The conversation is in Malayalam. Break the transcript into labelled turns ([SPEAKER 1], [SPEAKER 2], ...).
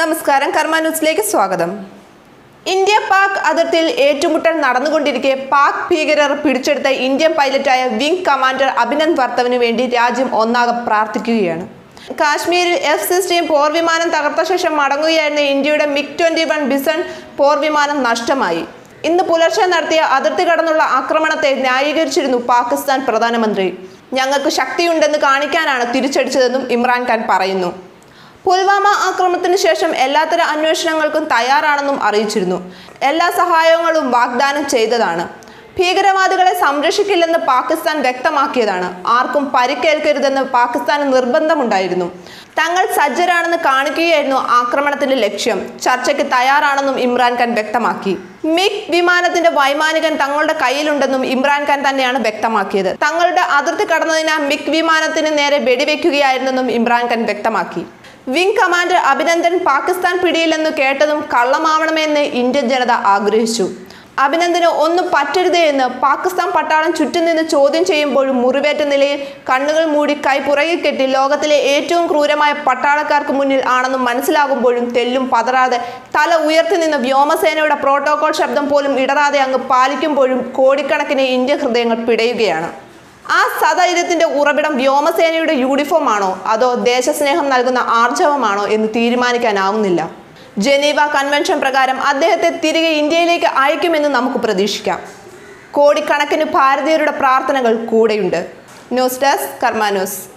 [SPEAKER 1] നമസ്കാരം കർമ്മ ന്യൂസിലേക്ക് സ്വാഗതം. ഇന്ത്യ പാക് അതിർത്തിയിൽ ഏറ്റുമുട്ടൽ നടന്നുകൊണ്ടിരിക്കെ പാക് ഭീകരർ പിടിച്ചെടുത്ത ഇന്ത്യൻ പൈലറ്റായ വിംഗ് കമാൻഡർ അഭിനന്ദ് വർത്തവിന് വേണ്ടി രാജ്യം ഒന്നാകെ പ്രാർത്ഥിക്കുകയാണ്. കാശ്മീരിൽ എഫ് സിക്സ്റ്റീൻ പോർവിമാനം തകർത്ത ശേഷം മടങ്ങുകയായിരുന്ന ഇന്ത്യയുടെ മിഗ് ട്വന്റി വൺ ബിസൺ പോർവിമാനം നഷ്ടമായി. ഇന്ന് പുലർച്ചെ നടത്തിയ അതിർത്തി കടന്നുള്ള ആക്രമണത്തെ ന്യായീകരിച്ചിരുന്നു പാകിസ്ഥാൻ പ്രധാനമന്ത്രി. ഞങ്ങൾക്ക് ശക്തിയുണ്ടെന്ന് കാണിക്കാനാണ് തിരിച്ചടിച്ചതെന്നും ഇമ്രാൻഖാൻ പറയുന്നു. പുൽവാമ ആക്രമണത്തിന് ശേഷം എല്ലാത്തര അന്വേഷണങ്ങൾക്കും തയ്യാറാണെന്നും അറിയിച്ചിരുന്നു. എല്ലാ സഹായങ്ങളും വാഗ്ദാനം ചെയ്തതാണ്. ഭീകരവാദികളെ സംരക്ഷിക്കില്ലെന്ന് പാകിസ്ഥാൻ വ്യക്തമാക്കിയതാണ്. ആർക്കും പരിക്കേൽക്കരുതെന്ന് പാകിസ്ഥാന് നിർബന്ധമുണ്ടായിരുന്നു. തങ്ങൾ സജ്ജരാണെന്ന് കാണിക്കുകയായിരുന്നു ആക്രമണത്തിന്റെ ലക്ഷ്യം. ചർച്ചയ്ക്ക് തയ്യാറാണെന്നും ഇമ്രാൻഖാൻ വ്യക്തമാക്കി. മിഗ് വിമാനത്തിന്റെ വൈമാനികൻ തങ്ങളുടെ കയ്യിലുണ്ടെന്നും ഇമ്രാൻഖാൻ തന്നെയാണ് വ്യക്തമാക്കിയത്. തങ്ങളുടെ അതിർത്തി കടന്നതിനാൽ മിഗ് വിമാനത്തിന് നേരെ വെടിവെക്കുകയായിരുന്നെന്നും ഇമ്രാൻഖാൻ വ്യക്തമാക്കി. വിംഗ് കമാൻഡർ അഭിനന്ദൻ പാകിസ്ഥാൻ പിടിയിലെന്ന് കേട്ടതും കള്ളമാവണമെന്ന് ഇന്ത്യൻ ജനത ആഗ്രഹിച്ചു. അഭിനന്ദന് ഒന്നും പറ്റരുത് എന്ന് പാകിസ്ഥാൻ പട്ടാളം ചുറ്റും നിന്ന് ചോദ്യം ചെയ്യുമ്പോഴും മുറിവേറ്റ നിലയിൽ കണ്ണുകൾ മൂടി കൈ പുറകിൽ കെട്ടി ലോകത്തിലെ ഏറ്റവും ക്രൂരമായ പട്ടാളക്കാർക്ക് മുന്നിൽ ആണെന്നും മനസ്സിലാകുമ്പോഴും തെല്ലും പതറാതെ തല ഉയർത്തി നിന്ന് വ്യോമസേനയുടെ പ്രോട്ടോകോൾ ശബ്ദം പോലും ഇടറാതെ അങ്ങ് പാലിക്കുമ്പോഴും കോടിക്കണക്കിന് ഇന്ത്യ ഹൃദയങ്ങൾ പിടയുകയാണ്. ആ സധൈര്യത്തിന്റെ ഉറവിടം വ്യോമസേനയുടെ യൂണിഫോം ആണോ? അതോ ദേശസ്നേഹം നൽകുന്ന ആർജവമാണോ എന്ന് തീരുമാനിക്കാനാവുന്നില്ല. ജനീവ കൺവെൻഷൻ പ്രകാരം അദ്ദേഹത്തെ തിരികെ ഇന്ത്യയിലേക്ക് അയക്കുമെന്ന് നമുക്ക് പ്രതീക്ഷിക്കാം. കോടിക്കണക്കിന് ഭാരതീയരുടെ പ്രാർത്ഥനകൾ കൂടെയുണ്ട്. News desk Karma news.